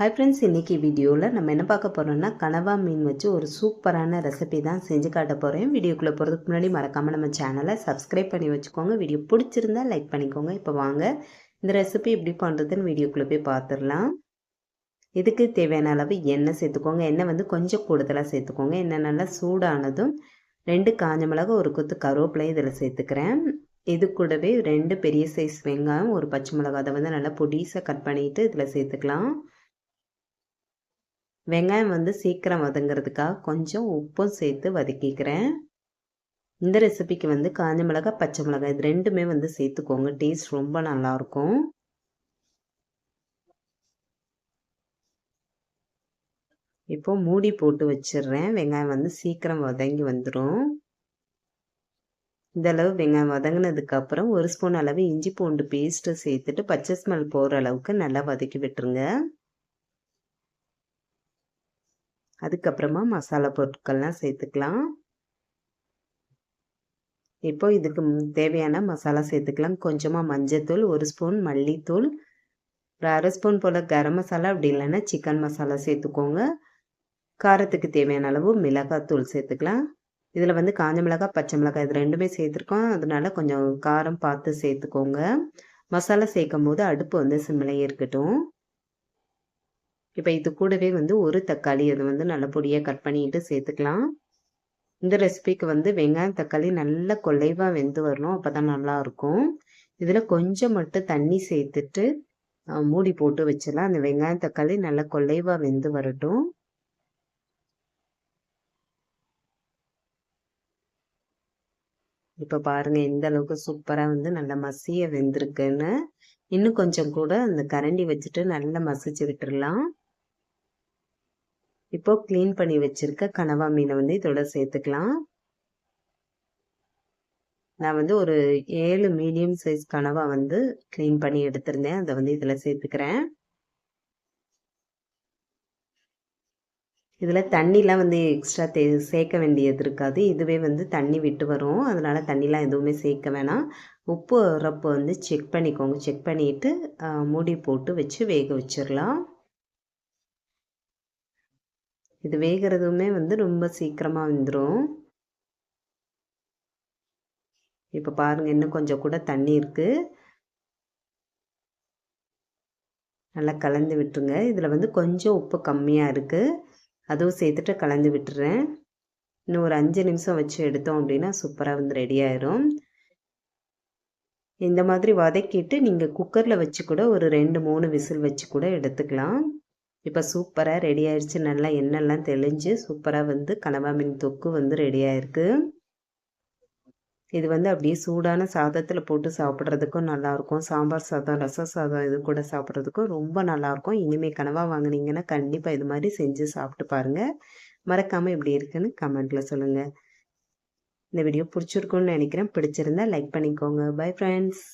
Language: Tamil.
ஹாய் ஃப்ரெண்ட்ஸ் இன்றைக்கி வீடியோவில் நம்ம என்ன பார்க்க போகிறோம்னா கனவா மீன் வச்சு ஒரு சூப்பரான ரெசிபி தான் செஞ்சு காட்ட போகிறேன் வீடியோக்குள்ளே போகிறதுக்கு முன்னாடி மறக்காமல் நம்ம சேனலை சப்ஸ்கிரைப் பண்ணி வச்சுக்கோங்க. வீடியோ பிடிச்சிருந்தா லைக் பண்ணிக்கோங்க. இப்போ வாங்க இந்த ரெசிபி எப்படி பண்ணுறதுன்னு வீடியோக்குள்ளே போய் பார்த்துடலாம் இதுக்கு தேவையான அளவு எண்ணெய் சேர்த்துக்கோங்க. எண்ணெய் வந்து கொஞ்சம் கூடுதலாக சேர்த்துக்கோங்க. எண்ணெய் நல்லா சூடானதும் ரெண்டு காஞ்ச மிளகு ஒரு கொத்து கருவேப்பிலை இதில் சேர்த்துக்கிறேன். இது கூடவே ரெண்டு பெரிய சைஸ் வெங்காயம் ஒரு பச்சை மிளகாய் அதை வந்து நல்லா பொடிசாக கட் பண்ணிவிட்டு இதில் சேர்த்துக்கலாம். வெங்காயம் வந்து சீக்கிரம் வதங்கிறதுக்காக கொஞ்சம் உப்பும் சேர்த்து வதக்கிக்கிறேன். இந்த ரெசிபிக்கு வந்து காஞ்ச மிளகாய் பச்சை மிளகாய் இது ரெண்டுமே வந்து சேர்த்துக்கோங்க. டேஸ்ட் ரொம்ப நல்லாயிருக்கும். இப்போ மூடி போட்டு வச்சிடுறேன். வெங்காயம் வந்து சீக்கிரம் வதங்கி வந்துடும் இந்த அளவு வெங்காயம் வதங்கினதுக்கப்புறம் ஒரு ஸ்பூன் அளவு இஞ்சி பூண்டு பேஸ்ட்டு சேர்த்துட்டு பச்சை ஸ்மெல் போகிற அளவுக்கு நல்லா வதக்கி விட்டுருங்க. அதுக்கப்புறமா மசாலா பொருட்கள்லாம் சேர்த்துக்கலாம். இப்போ இதுக்கு தேவையான மசாலா சேர்த்துக்கலாம். கொஞ்சமாக மஞ்சத்தூள் ஒரு ஸ்பூன் மல்லித்தூள் ஒரு அரை ஸ்பூன் போல் கரம் மசாலா அப்படி இல்லைன்னா சிக்கன் மசாலா சேர்த்துக்கோங்க. காரத்துக்கு தேவையான அளவு மிளகாத்தூள் சேர்த்துக்கலாம். இதில் வந்து காஞ்ச மிளகாய் பச்சை மிளகாய் இது ரெண்டுமே சேர்த்துருக்கோம். அதனால கொஞ்சம் காரம் பார்த்து சேர்த்துக்கோங்க. மசாலா சேர்க்கும் போது அடுப்பு வந்து சிம்மிலையே இருக்கட்டும். இப்போ இது கூடவே வந்து ஒரு தக்காளி அதை வந்து நல்ல பொடியாக கட் பண்ணிட்டு சேர்த்துக்கலாம். இந்த ரெசிபிக்கு வந்து வெங்காயம் தக்காளி நல்ல கொலைவாக வெந்து வரணும். அப்போ தான் நல்லாயிருக்கும் இதில் கொஞ்சம் மட்டும் தண்ணி சேர்த்துட்டு மூடி போட்டு வச்சிடலாம். அந்த வெங்காயம் தக்காளி நல்லா கொலைவாக வெந்து வரட்டும். இப்போ பாருங்கள் எந்த அளவுக்கு சூப்பராக வந்து நல்லா மசிய வெந்திருக்குன்னு. இன்னும் கொஞ்சம் கூட அந்த கரண்டி வச்சுட்டு நல்லா மசிச்சு விட்டுடலாம். இப்போ க்ளீன் பண்ணி வச்சுருக்க கனவா மீனை வந்து இதோட சேர்த்துக்கலாம். நான் வந்து ஒரு ஏழு மீடியம் சைஸ் கனவா வந்து க்ளீன் பண்ணி எடுத்திருந்தேன். அதை வந்து இதில் சேர்த்துக்கிறேன். இதில் தண்ணிலாம் வந்து எக்ஸ்ட்ரா தே சேர்க்க வேண்டியது இருக்காது. இதுவே வந்து தண்ணி விட்டு வரும். அதனால் தண்ணிலாம் எதுவுமே சேர்க்க வேணாம். உப்பு உரப்பு வந்து செக் பண்ணிக்கோங்க. செக் பண்ணிவிட்டு மூடி போட்டு வச்சு வேக வச்சிடலாம். இது வேகிறதுமே வந்து ரொம்ப சீக்கிரமாக வந்துடும் இப்போ பாருங்கள் இன்னும் கொஞ்சம் கூட தண்ணி இருக்குது நல்லா கலந்து விட்டுருங்க. இதில் வந்து கொஞ்சம் உப்பு கம்மியாக இருக்குது அதுவும் சேர்த்துட்டு கலந்து விட்டுறேன். இன்னும் ஒரு அஞ்சு நிமிஷம் வச்சு எடுத்தோம் அப்படின்னா சூப்பராக வந்து ரெடி ஆயிரும். இந்த மாதிரி வதக்கிட்டு நீங்கள் குக்கரில் வச்சு கூட ஒரு ரெண்டு மூணு விசில் வச்சு கூட எடுத்துக்கலாம். இப்போ சூப்பராக ரெடி ஆயிடுச்சு நல்லா எண்ணெய்லாம் தெளிஞ்சு சூப்பராக வந்து கனவா மீன் தொக்கு வந்து ரெடி ஆயிருக்கு. இது வந்து அப்படியே சூடான சாதத்தில் போட்டு சாப்பிட்றதுக்கும் நல்லாயிருக்கும். சாம்பார் சாதம் ரச சாதம் இது கூட சாப்பிட்றதுக்கும் ரொம்ப நல்லாயிருக்கும். இனிமேல் கனவா வாங்கினீங்கன்னா கண்டிப்பாக இது மாதிரி செஞ்சு சாப்பிட்டு பாருங்கள் மறக்காமல் எப்படி இருக்குன்னு கமெண்ட்டில் சொல்லுங்கள் இந்த வீடியோ பிடிச்சிருக்குன்னு நினைக்கிறேன். பிடிச்சிருந்தா லைக் பண்ணிக்கோங்க. Bye friends